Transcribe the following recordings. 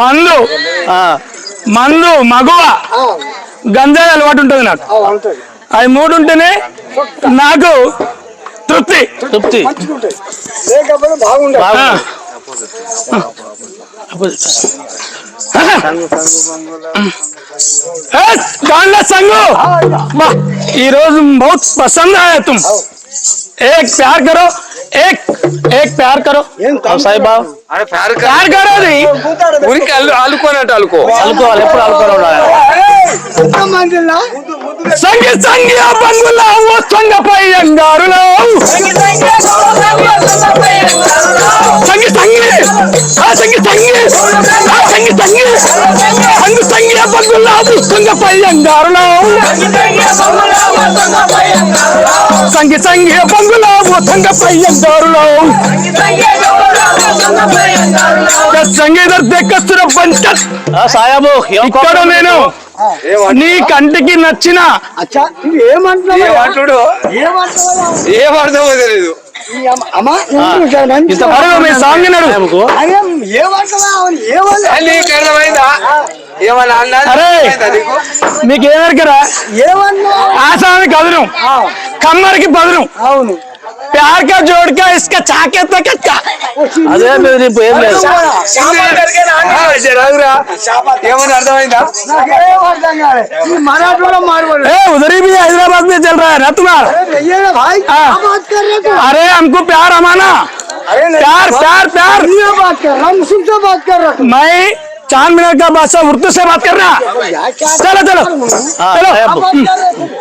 మందు మందు మగువ గంజాయి అలవాటు ఉంటుంది నాకు అవి మూడు ఉంటేనే నాకు తృప్తి తృప్తి లేకపోతే బాగుండదు ఆ. ए, गांडा संगो वाह ये रोज बहुत पसंद आया तुम एक प्यार करो એક એક પ્યાર કરો સાહેબ అరే ప్యార్ ప్యార్ કરો అది ఊరికి అల్లు అల్లుకోనట్టు అల్లుకో అల్లుకోవాలి ఎప్పుడు అల్లుకోవాలి సంగి సంగి ఆ బంగులా వస్తుండపై అంగారులో సంగి పై అంగారులో సంగి సంగి బంగులా ఓ సంగ పై అంగారులో సంగీత దగ్గర పంచత్ ఆ, సాయాబు ఏం ఇక్కడ నేను నీ కంటికి నచ్చిన అచ్చా ఇది ఏమంటున్నావు? ఏమంటుడు ఇంత అడుగు మీ సాంగ్ నడు సాయాబుకు అరే ఏమంటున్నావు ఏమన్నా నీకు అర్థమైందా? ఏమన్నా నీకు? మీకు ఏమరికరా? ఏమన్నా ఆసామి కదును. కమ్మరికి బదును. అవును. ప్యార్ కా జోడ్ కా ఇస్కా చాకే తక అదే మీరు ఇప్పుడు ఏం లేదు రాదురా ఏమన్నా అర్థమైందా నాకేం అర్థం కాలే ఈ మరాఠీలో మారవాడు ए उधर ही भी हैदराबाद में चल रहा है ना तुम्हारा ये ना भाई हाँ। क्या बात कर रहे हो अरे हमको प्यार हमारा अरे नहीं, प्यार प्यार प्यार ये बात कर रहा हूँ तुमसे बात कर रहा हूँ मैं चांद मिनट का बादशाह उर्दू से बात करना यार क्या चलो चलो ఆ, चलो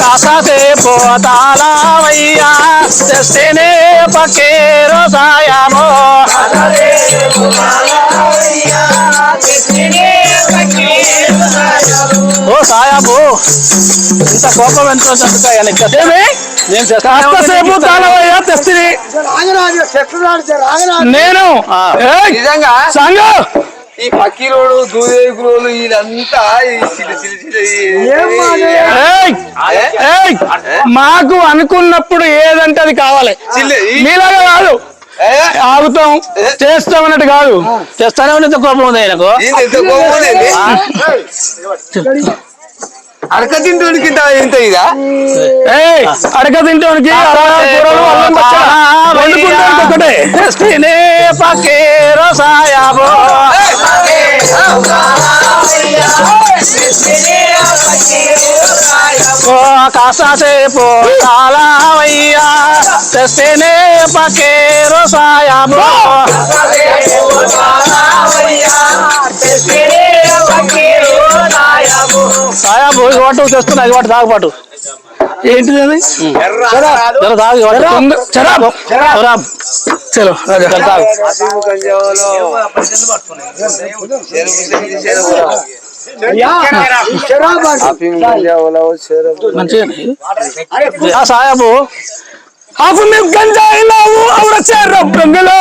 కాస్తాసేపు తాళావయ్యా దస్తిని పక్కీరో సాయాబు ఓ సాయాబు ఇంత కోపం ఎంత చదువుతాయా ఏమి నేను చేస్తా కాస్తసేపు తాళవయ్యా తెస్తిని. నేను? నిజంగా? సంగు! ఈ పక్కిరోడు దూదేకులోలు వీళ్ళంతా మాకు అనుకున్నప్పుడు ఏదంటే అది కావాలి. మీలాగా కాదు? ఆగుతాం. చేస్తాం అన్నట్టు కాదు. చేస్తానే ఉంది ఇంత కోపం ఉంది? ఆయనకు అరక తింటోనికి ఇంత ఇదా? పచ్చడి వండుకుంటానికి ఒకటే దస్తిని పక్కీరో సాయాబు ఓ కాసేపు తాళావయ్యా దస్తిని పక్కీరో సాయాబు పట్టు చేస్తున్నా అది? పట్టు తాగుబాటు ఏంటిది అది చలో తాగు. చరాబ్ గంజాయి లావు అవుడ చేర్ర బృంగలో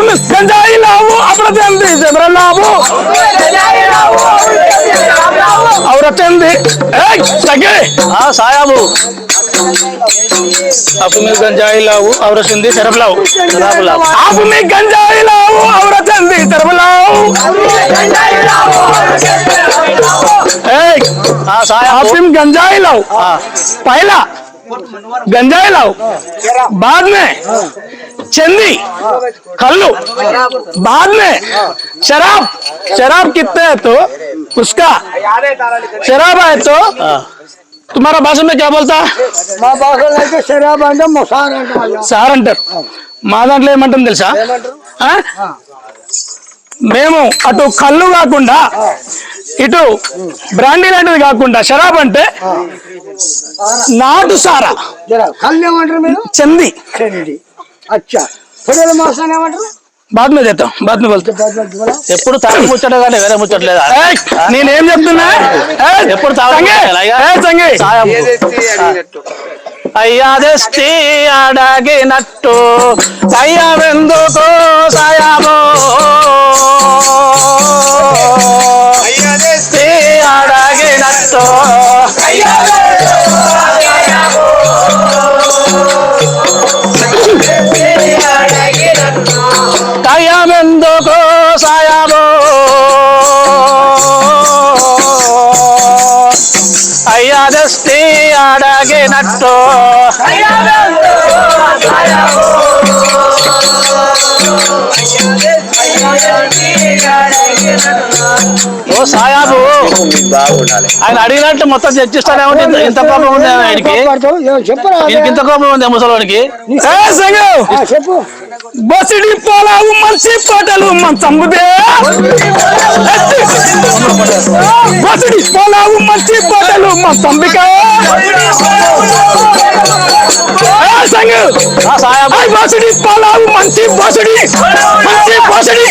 మేము గంజాయి లావు అప్పుడు లావు अपना जल्दी से बरा लाओ और चंदी ए सगे ఆ సాయాబు आप में गंजाई लाओ और चंदी तरफ लाओ శరాబు లావు. आप में गंजाई लाओ और चंदी तरफ लाओ ए ఆ సాయాబు आप में गंजाई लाओ पहला गंजाई लाओ बाद में चंदी कल्लू बाद में शराब शराब कितने है तो उसका शराब है तो तुम्हारा भाषा में क्या बोलता మా భాషలో అయితే శరాబ్ అంటే మొసాన్ అంటే సార్ అంటారు మా దాంట్లో ఏమంటాం తెలుసా ఆ? మేము అటు కళ్ళు కాకుండా ఇటు బ్రాండీ లాంటిది కాకుండా షరాబ్ అంటే నాటు సారా. చంది. బాద్ మీద చేద్దాం బాద్ మీద ఎప్పుడు తాగి ముచ్చట కానీ వేరే ముచ్చట్లేదా ఏయ్, నేనేం చెప్తున్నా? ఏయ్, ఎప్పుడు తాగు- అయ్యా దస్తి అడగినట్టు. అయ్యవెందుకు ఓ సాయాబు ఆయన అడిగినట్టు మొత్తం చర్చిస్తానే ఉంటే ఇంత- కోపం ఉంది ఆయనకి? చెప్పరా ఇంత కోపం ఉంది. ఆ, చెప్పు. బసిడి పొలావు మంచి పాటలు మంచంబుదే బసిడి పొలావు మంచి పాటలు మంచంబిక సంగు? బసిడి పొలావు మంచి బసిడి మంచి బసిడి.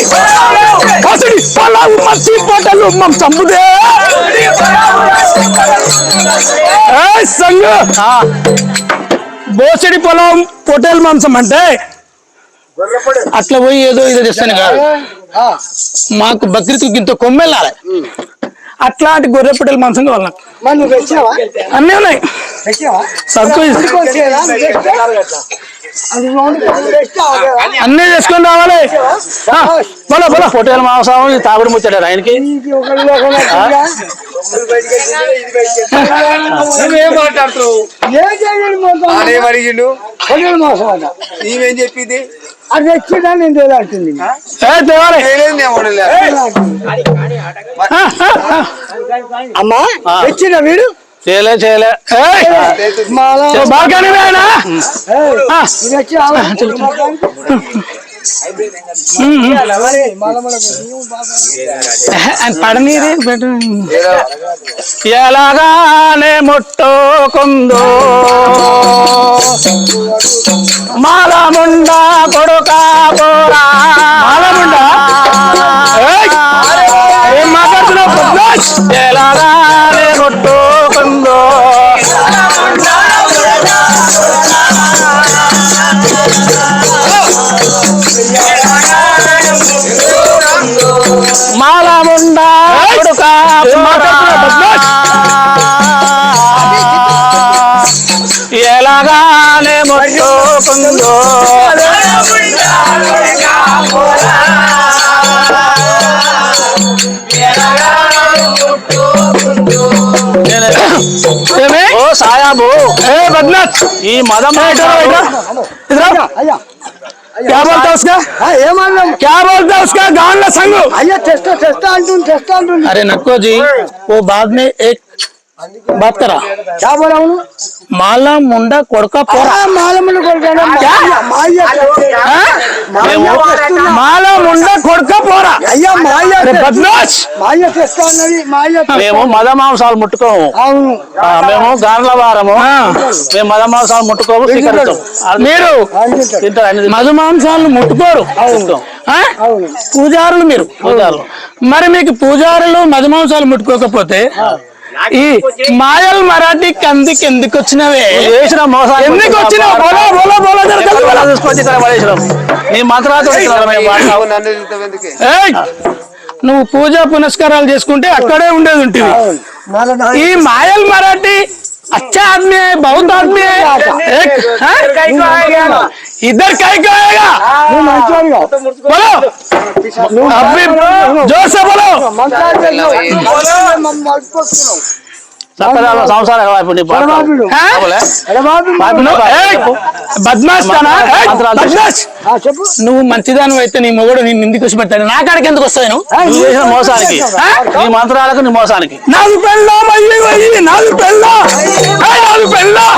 బసిడి పొలావు మంచి పాటలు మంచంబుదే సంగు? ఆ, బోసిడి పొలం పొటేల్ మాంసం అంటే అట్లా పోయి ఏదో ఇది తెస్తాను కాదు. ఆ, మాకు బక్రీద్కి ఇంత కొమ్మెళ్ళాలి. అట్లాంటి గొర్రె పొట్టేల మాంసం కావాలి నాకు. అన్నీ ఉన్నాయి. సరుకు అన్నీ చేసుకొని రావాలి. బోలో బోలో పొట్టేల మాంసం తాగుడు ముచ్చాడు ఆయనకి? నువ్వేం మాట్లాడుతున్నావు? అడిగిండు మాసం నీవేం చెప్పింది? అది తెచ్చినా నేను తేలాడుతుంది. అమ్మా. తెచ్చిన వీడు? చేయలే చేయలే. ఏయ్, మాలా. ఓ బాల్కనీ వేయనా? ఏయ్, ఆ. ఇది వచ్చి ఆవు. ఉమ్, ఉమ్. మరి మళ్ళా మళ్ళా నీవు బాగా ఆయన పడనీది పెట్టు. ఎలాగానే ముట్టుకుందో. మాలముండ కొడుక పోరా. మాలముండ ఏం మాట్లాడుతున్నావు? ओ क्या बोलता उसका? ये क्या बोलता उसका? गान ना संग। अरे नक्को जी वो बाद में एक बात करा। क्या बोला उन्होंने? మాల ముండ కొడక మాల ముండ కొడక మేము మద మాంసాలు ముట్టుకోము. మేము గార్ల వారము మేము మద మాంసాలు ముట్టుకోము మీరు మధు మాంసాలను ముట్టుకోరు. పూజారులు మీరు. పూజారులు. మరి మీకు పూజారులు మధు మాంసాలు ముట్టుకోకపోతే ఈ మాయల్ మరాఠీ కందికి ఎందుకు వచ్చినవే? ఎందుకు వచ్చినావు? నువ్వు పూజా పునస్కారాలు చేసుకుంటే అక్కడే ఉండేది ఉంటుంది. ఈ మాయల్ మరాఠీ అచ్చా ఆద్మీ బౌద్ధ ఆద్మీ इधर कहीं कहेगा बोलो। अभी ज़ोर से बोलो। నువ్వు మంచిదాని అయితే నీ మొగుడు నేను వచ్చి పెడతాను నా కాడికి ఎందుకు వస్తాయి నువ్వు చేసిన మోసానికి? నీ మంత్రాలకు నీ మోసానికి. నాలుగు పెళ్ళాం అయ్యి నాలుగు పెళ్ళాం! ఏయ్, నాలుగు పెళ్ళాం!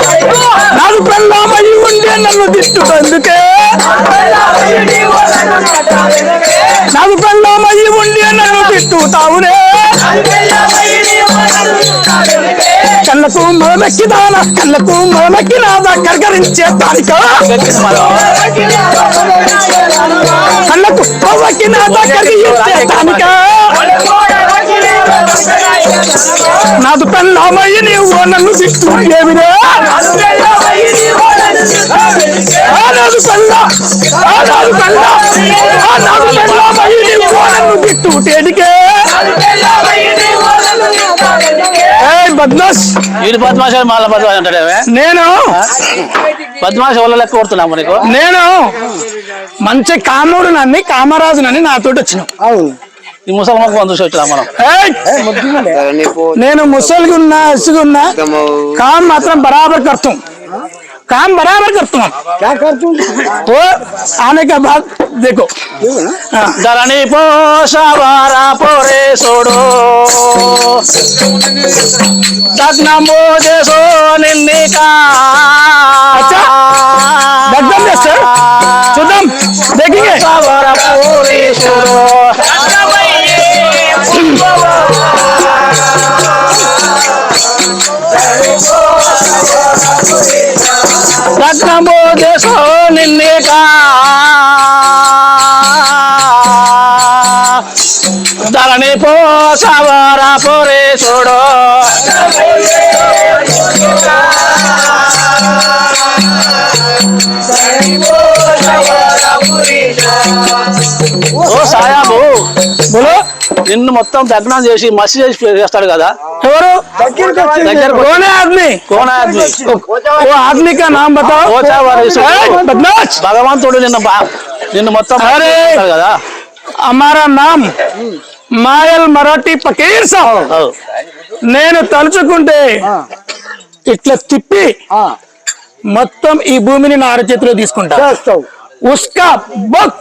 నాలుగు పెళ్ళాం అయ్యి ఉంటే నన్ను తిట్టుకందుకే నాలుగు పెళ్ళాం అయ్యి ఉండి నన్ను తిట్టుతావునే! కళ్ళకు మొదలెక్కిదాన కళ్ళకు మొదలెక్కినాదా కరకరించే తారిక కళ్ళకు మొదలెక్కినాదా కరిగించే తానిక నాదు పెళ్ళామయ్యి నీవు నన్ను తిట్టు ఏమిరే? వీడు బద్మాష్ నేను? బద్మాష్ వాళ్ళ కోరుతున్నాము నీకు. నేను మంచి కాముడు నన్ను కామరాజు నని నాతో వచ్చిన ఈ ముసల్మాకు మనం. వచ్చినా మనం నేను ముసలిగున్నా ఇసుగున్నా కామ్ మాత్రం బరాబర్ కర్తం. काम बराबर कर तुम क्या कर तुम तो आने के बाद देखो। धरणी पो सवारा पोरे सोड़ो। दगना मोजे सो निन्नी का। अच्छा। दग्नम देखेंगे। सवारा पोरे सोड़ो। దగ్నమో చేసో నిన్నికా ధరణి పోషవారా పోరే సోడో ఓ నిన్ను మొత్తం దగ్నం చేసి మసి చేసి చేస్తాడు కదా ఎవరు దగ్గరికి వచ్చి దగ్గర कौन है आदमी కోన ఆద్మి वो आदमी का नाम बताओ ఓచా వారి ए, बदमाश భగవంతుడు నిన్ను బా నిన్ను మొత్తం అరే! చేస్తాడు కదా हमारा नाम మాయల్ మరాఠీ పకీర్ సాబ్ అవు. నేను తలుచుకుంటే ఇట్లా తిప్పి ఆ, మొత్తం ఈ భూమిని నా అరచేతిలో తీసుకుంటా చేస్తావు उसका बहुत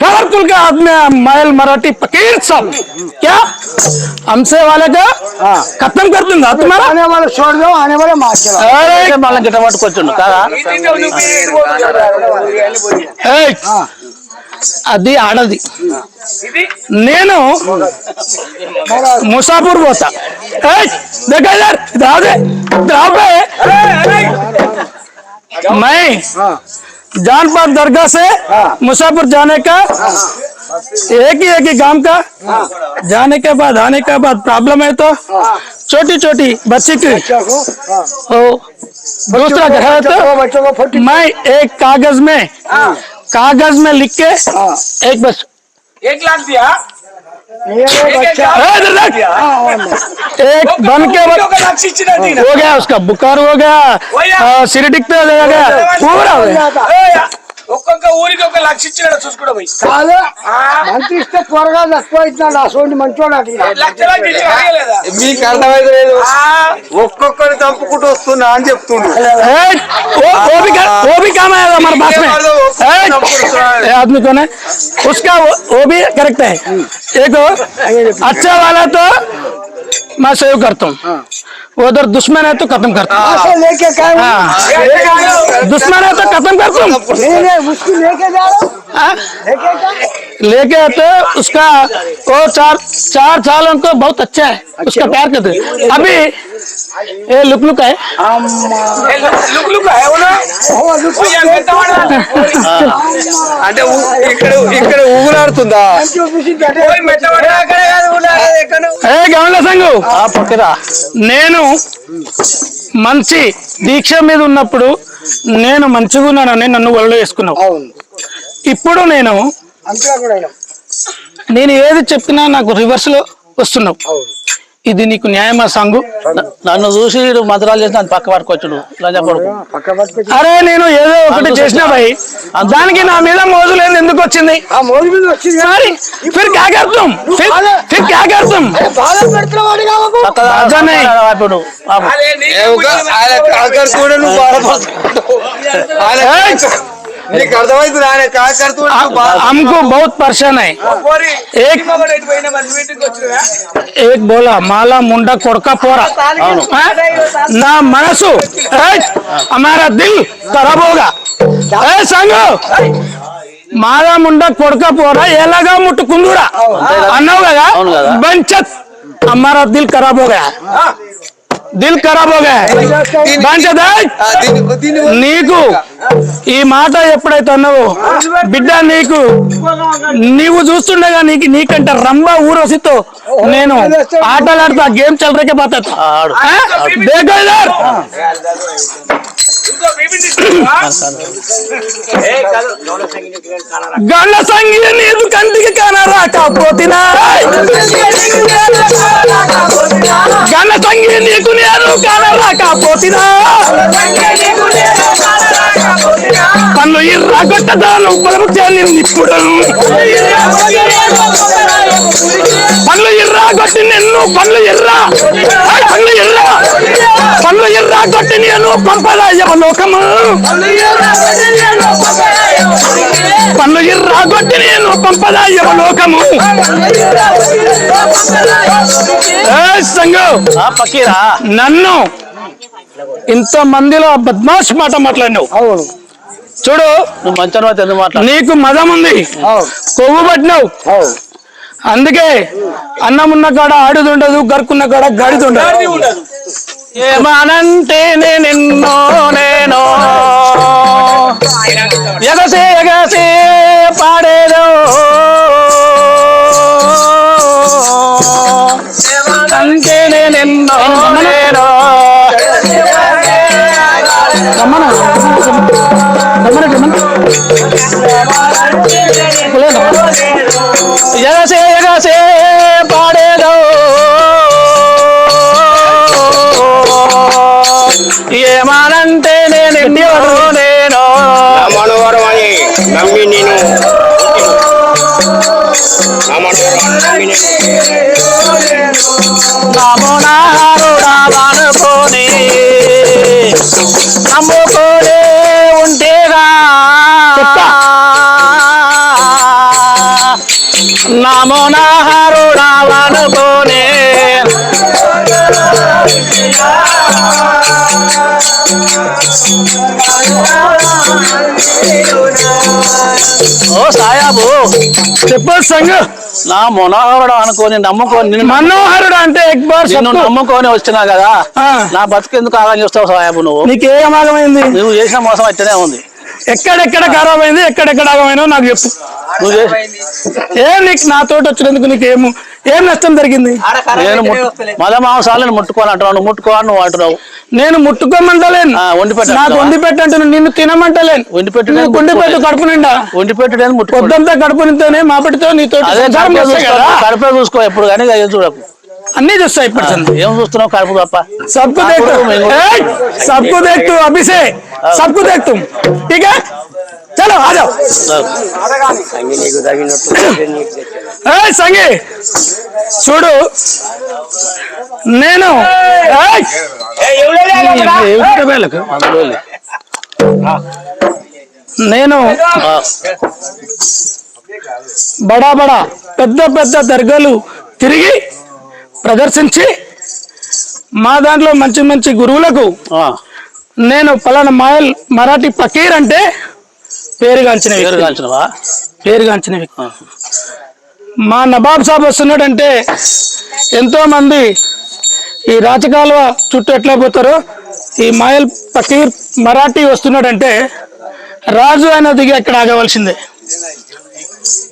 पावरफुल का आदमी है मायल मराठी फकीर साहब क्या हमसे वाले का खत्म कर दूंगा तुम्हारा आने वाले छोड़ दो आने वाले मार चला अरे అయితే మళ్ళీ గిట్ట పట్టుకొచ్చిండు కదా ఏయ్! అది ఆడది నేను ముసాపూర్ పోతా ఏయ్! देखा यार इधर मैं जानपाट दरगाह से मुसाफिर जाने का एक ही एक ही गाँव का जाने के बाद आने के बाद प्रॉब्लम है तो छोटी छोटी बच्ची की। हाँ। दूसरा घर है तो बच्चों को फटी मैं एक कागज़ में कागज़ में लिख के एक बस एक लाख दिया। एक बन के हो गया उसका बुखार हो गया। हाँ, सिर टिकते हो गया पूरा हो गया ఒక్కొక్క ఊరికి ఒక లక్ష ఇచ్చినాడు చూసుకోవడం పోయి. కాదు మంత్రి ఇస్తే త్వరగా తక్కువ అవుతున్నాడు అసలు మంచోడు అడిగిన లక్ష లక్ష ఇచ్చి అడగలేదా? మీకు అర్థమైతే లేదు ఆ, ఒక్కొక్కరిని చంపుకుంటూ వస్తున్నా అని చెప్తుండు ए, वो वो भी कर- वो भी काम आएगा हमारे पास में ए, ये आदमी कौन है उसका वो, वो भी करेक्ट है एक अच्छा वाला तो मैं सहयोग करता हूँ। उधर दुश्मन है तो खत्म करता हूँ। लेके क्या है? हाँ। दुश्मन है तो खत्म करता हूँ। नहीं नहीं उसकी लेके जा रहा हूँ। हाँ? लेके जा लेके आते उसका वो चार चार साल उनको बहुत अच्छा है उसका प्यार करते अभी ये लुक लुक है ఏ, లుక్ లుక్ ఏమన్నా? ఓ, లుక్ ఓ, ఏం పెద్దవాడా? అంటే ఊ- ఇక్కడ ఇక్కడ ఊగులాడుతుందా చూపించి ఓయ్, మెట్టవాడా? అక్కడే కాదు, ఉన్నాడు, ఎక్కడో. ఏ గమల సంఘు ఆ పక్కరా నేను మంచి దీక్ష మీద ఉన్నప్పుడు నేను మంచిగా ఉన్నానని నన్ను ఒళ్ళు వేసుకున్నావు అవును ఇప్పుడు నేను అంతే కూడా అయినా నేను ఏది చెప్పినా నాకు రివర్స్ లో వస్తున్నావు ఇది నీకు న్యాయమా సంఘు నన్ను చూసి మంత్రాలు చేసి నన్ను పక్క పట్టుకొచ్చుడు. రాజా కొడుకు. అరే నేను ఏదో ఒకటి చేసిన భయ్. దానికి నా మీద మోజు లేదు ఎందుకు వచ్చింది. సారీ. ఫిర్ క్యా కర్తాం ఫిర్ క్యా కర్తాం రాజానే. ఇప్పుడు ఆయన కాకర కూడా నువ్వు బాధపడుతున్నావు ఆయన నీకు అర్థమవుతుంది ఆయన కాకర కూడా నువ్వు బాధ हमको बहुत परेशान है పోరి, ఏక్- ఇంటికి ఒకటి ఎటు పోయినా మరి నువ్వు ఇంటికి వచ్చినవా? एक बोला माला मुंडा कोड़का पोरा हाँ? ना मनसु ए, हमारा दिल खराब होगा ए संगो మాలా ముండ కొడక పోరా ఎలాగా ముట్టుకుందురా అన్నావు కదా అవును కదా. బంచత్ हमारा दिल खराब हो దిల్ ఖరాబ్ నీకు ఈ మాట ఎప్పుడైతే అన్నావో బిడ్డ నీకు నీవు చూస్తుండగా నీకు నీకంటే రంభ ఊరసితో నేను ఆటలాడుతా గేమ్ చల్లరకే పోతా. గళ్ళ సంగీత నీదు కంటికి కానరా? కాపోతినా గళ్ళ సంగీత నీకు నేను కానరా? కాపోతినా పన్ను ఇర్రా కొట్టదాను పదముచ్చాను ఇప్పుడు? పన్ను ఇర్రా కొట్టి నిన్ను పన్ను ఎర్రా పన్ను ఎర్రా పన్ను ఇర్రా కొట్టి నేను పంపదా లోకము పన్ను ఇర్రా కొట్టి నేను పంపదా లోకము సంగు నన్ను ఇంత మందిలో బద్మాష్ మాట మాట్లాడినావు. అవును. చూడు మంచం నీకు మదం ఉంది. కొవ్వు పట్టినావు. అందుకే అన్నం ఉన్న కాడ ఆడుదుండదు గరుకున్న కాడ గడిదుండదు. ఏమనంటే నిన్నో నేను? ఎగసే ఎగసే పాడేదో? అంటే నిన్నో నేను? రమ్మను? రమ్మను రమ్మను? ఎగసే ఎగసే నా మనోహరం నమ్మి నేను నమోనారుడా అనుకోని నమ్ముకోనే ఉంటేగా నమోనారుడా అనుకోనే ఓ సాయాబు. చెప్పు సంగ. నా మనోహరుడు అనుకోని నమ్ముకొని మనోహరుడు అంటే ఎక్ బార్ నిన్ను చెప్పు. నమ్ముకొని వచ్చినా కదా. నా బతుకెందుకు ఆగం చేస్తావు సాయాబు నువ్వు? నీకే ఆగమైంది? నువ్వు చేసిన మోసం అయితేనే ఉంది. ఎక్కడెక్కడ ఖరాబ్ అయింది ఎక్కడెక్కడ ఆగమైనా నాకు చెప్పు. నువ్వు ఏ నీకు నా తోట వచ్చినందుకు నీకు ఏము ఏం నష్టం జరిగింది? నేను మద మాంసాలను ముట్టుకోవాలంటున్నావు నువ్వు ముట్టుకోవాలి నువ్వు అంటున్నావు. నేను ముట్టుకోమంటలేను. ఆ, వండి పెట్టు నాకు వండి పెట్టంటున్నా నిన్ను తినమంటలేను. వండి పెట్టు నువ్వు వండి పెట్టు కడుపు నిండా? వండి పెట్టడానికి ముట్టుకో. పొద్దంతా కడుపు నింతోనే మాపటితో నీతో అదే సంసారం కడుపే చూసుకో కదా. కడుపే చూసుకో ఎప్పుడు కానీ చూడకు. అన్ని చూస్తాయి ఇప్పుడు ఏం చూస్తున్నావు కడుపు తప్ప सबको देख तुम ए, सबको देख तू अभी से सबको देख तुम ठीक है चलो आ जाओ సంగి నీకు తగినట్టు నీకు తెచ్చాను ఏ సంగి చూడు నేను ఏయ్! ఏమిటి వేలకు? అందులో లే. నేను ఆ, బడా బడా పెద్ద పెద్ద దర్గాలు తిరిగి ప్రదర్శించి మా దాంట్లో మంచి మంచి గురువులకు నేను పలానా మాయల్ మరాఠీ పకీర్ అంటే పేరుగాంచిన పేరుగాంచిన మా నవాబ్ సాబ్ వస్తున్నాడంటే ఎంతో మంది ఈ రాచకాలువ చుట్టూ ఎట్లా పోతారో ఈ మాయల్ పకీర్ మరాఠీ వస్తున్నాడంటే రాజు అయిన దిగి అక్కడ ఆగవలసిందే.